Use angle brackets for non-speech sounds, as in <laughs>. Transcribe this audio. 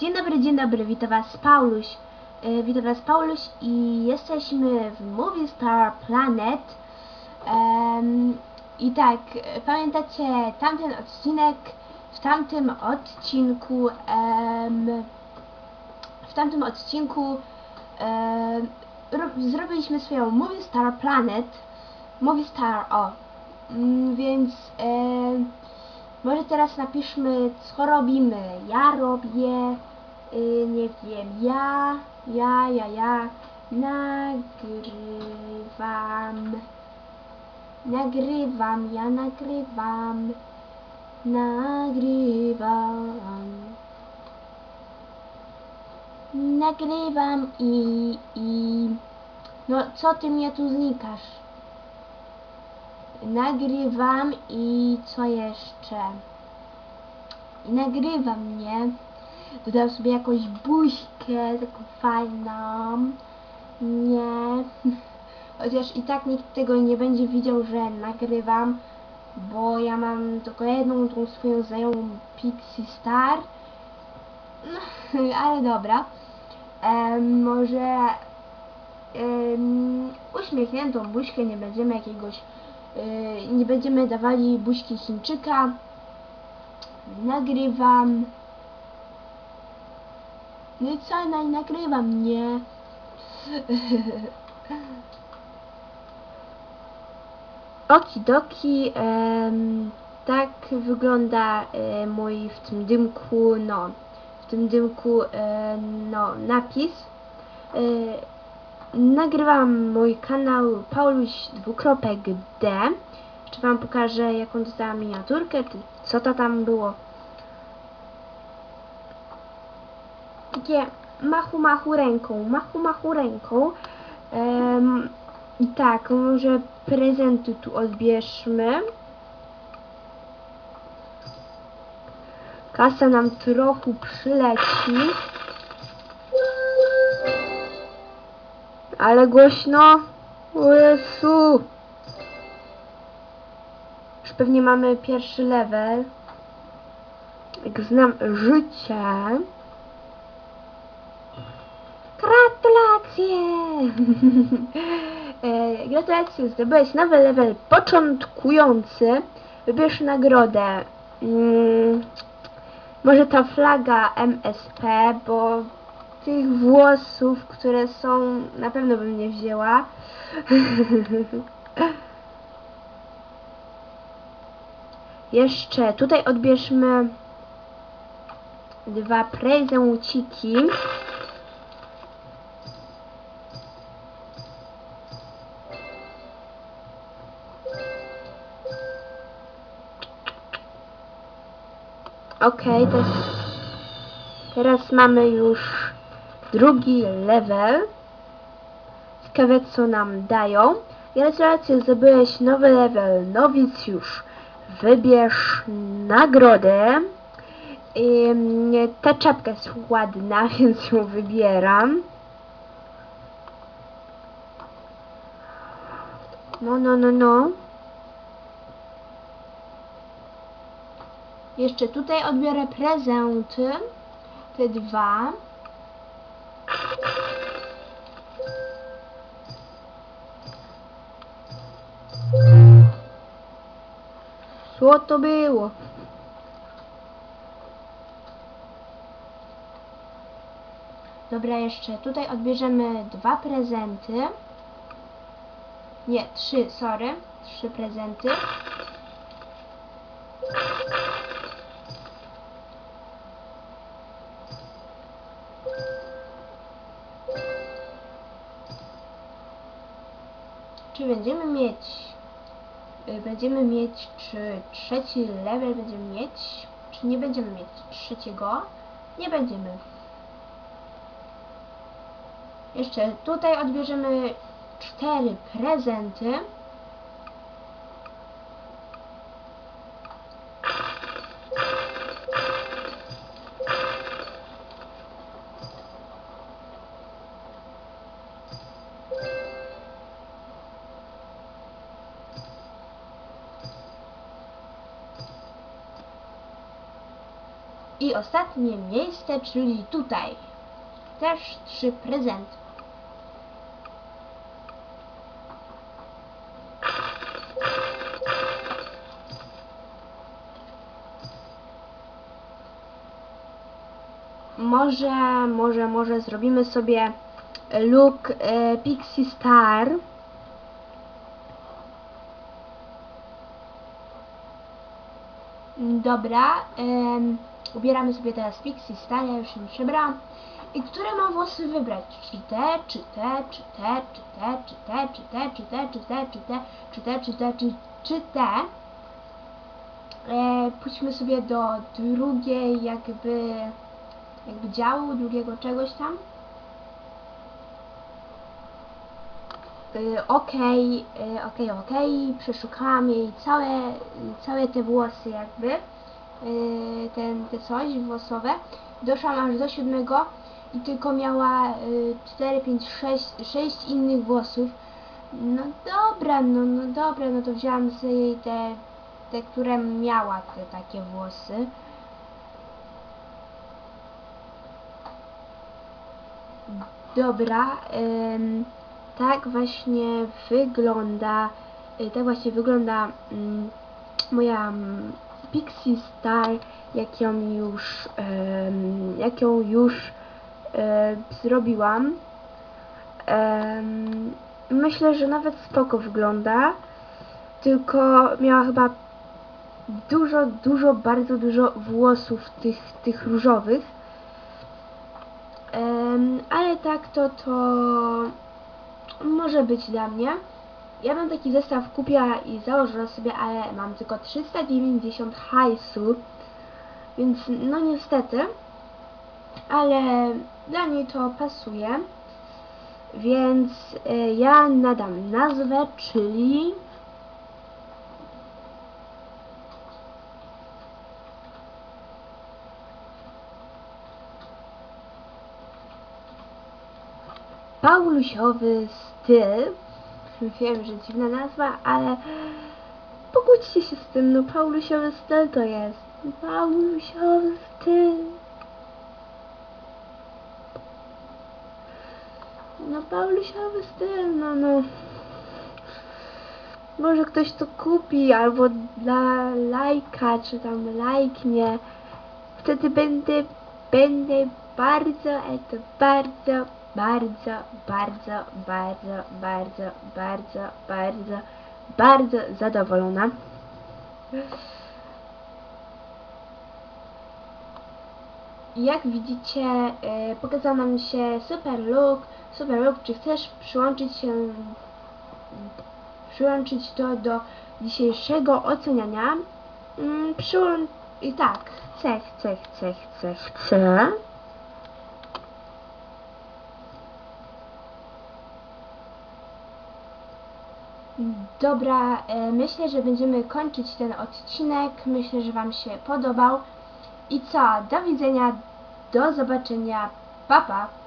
Dzień dobry, dzień dobry, witam Was Pauluś. E, witam Was Pauluś i jesteśmy w Movie Star Planet. Em, I tak, e, pamiętacie tamten odcinek? W tamtym odcinku w tamtym odcinku zrobiliśmy swoją Movie Star Planet. Movie Star, o. Mm, więc może teraz napiszmy, co robimy. Ja robię, y, nie wiem, ja, ja, ja, ja nagrywam, nagrywam, ja nagrywam, nagrywam, nagrywam i, i, no co ty mnie tu znikasz? Nagrywam i co jeszcze? I nagrywam, mnie. Dodam sobie jakąś buźkę taką fajną. Nie. <laughs> Chociaż i tak nikt tego nie będzie widział, że nagrywam, bo ja mam tylko jedną tą swoją znajomą Pixie Star. <laughs> Ale dobra. Em, może uśmiechniętą buźkę, nie będziemy jakiegoś Yy, nie będziemy dawali buźki Chińczyka. Nagrywam. No i co, no i nagrywam, nie? <laughs> Okidoki, em, tak wygląda e, mój w tym dymku, no, w tym dymku, e, no, napis. E, nagrywam mój kanał Pauluś dwukropek D. Jeszcze wam pokażę jaką dostałam miniaturkę, czy co to tam było. Takie machu machu ręką, machu machu ręką. I tak, może prezenty tu odbierzmy. Kasa nam trochę przyleci. Ale głośno. O Jezu. Już pewnie mamy pierwszy level. Jak znam życie. Gratulacje! <laughs> e, gratulacje, zdobyłeś nowy level początkujący. Wybierz nagrodę. Mm, może ta flaga MSP, bo tych włosów, które są, na pewno bym nie wzięła. <laughs> Jeszcze tutaj odbierzmy dwa prezenciki. Okej, to teraz mamy już drugi level. Ciekawe co nam dają. Gratulacje, zdobyłeś nowy level, nowicjusz. Wybierz nagrodę. Ta czapka jest ładna, <laughs> więc ją wybieram. No, no, no, no. Jeszcze tutaj odbiorę prezenty. Te dwa. Co to było? Dobra, jeszcze tutaj odbierzemy dwa prezenty. Nie, trzy, sorry. Trzy prezenty. Czy będziemy mieć y, będziemy mieć, czy trzeci level będziemy mieć, czy nie będziemy mieć trzeciego? Nie będziemy. Jeszcze tutaj odbierzemy cztery prezenty. I ostatnie miejsce, czyli tutaj. Też trzy prezenty. Może, może, może zrobimy sobie look e, Pixie Star. Dobra, ubieramy sobie teraz Pixie Star, ja już się przebrałam. I które mam włosy wybrać? Czy te, czy te, czy te, czy te, czy te, czy te, czy te, czy te, czy te, czy te, czy te, czy, czy te. E, pójdźmy sobie do drugiej jakby, jakby działu, drugiego czegoś tam. Y, Okej, y, okej, okej, przeszukałam jej całe, całe te włosy jakby, y, ten, te coś włosowe. Doszłam aż do siódmego i tylko miała y, 4, 5, 6, 6 innych włosów. No dobra, no, no dobra, no to wzięłam sobie jej te, te, które miała te takie włosy. Dobra, ym, tak właśnie wygląda, y, tak właśnie wygląda mm, moja mm, Pixie Star, jak ją już, jak ją już e, zrobiłam. Myślę, że nawet spoko wygląda, tylko miała chyba dużo, dużo, bardzo dużo włosów tych, tych różowych. Ale tak to to może być dla mnie. Ja bym taki zestaw kupiła i założyła sobie, ale mam tylko 390 hajsu, więc no niestety, ale dla niej to pasuje. Więc y, ja nadam nazwę, czyli Paulusiowy styl. Wiem, że dziwna nazwa, ale pogódźcie się z tym, no Paulusiowy styl to jest. Paulusiowy styl. No Paulusiowy styl, no no. Może ktoś to kupi, albo dla lajka, czy tam lajknie. Wtedy będę, będę bardzo, ale to bardzo, bardzo, bardzo, bardzo, bardzo, bardzo, bardzo, bardzo zadowolona. Jak widzicie, e, pokazał nam się super look, super look. Czy chcesz przyłączyć się, przyłączyć to do dzisiejszego oceniania? Mm, przyłącz... I tak, chcę, chcę, chcę, chcę, chcę. Dobra, e, myślę, że będziemy kończyć ten odcinek. Myślę, że Wam się podobał. I co? Do widzenia, do zobaczenia. Pa, pa.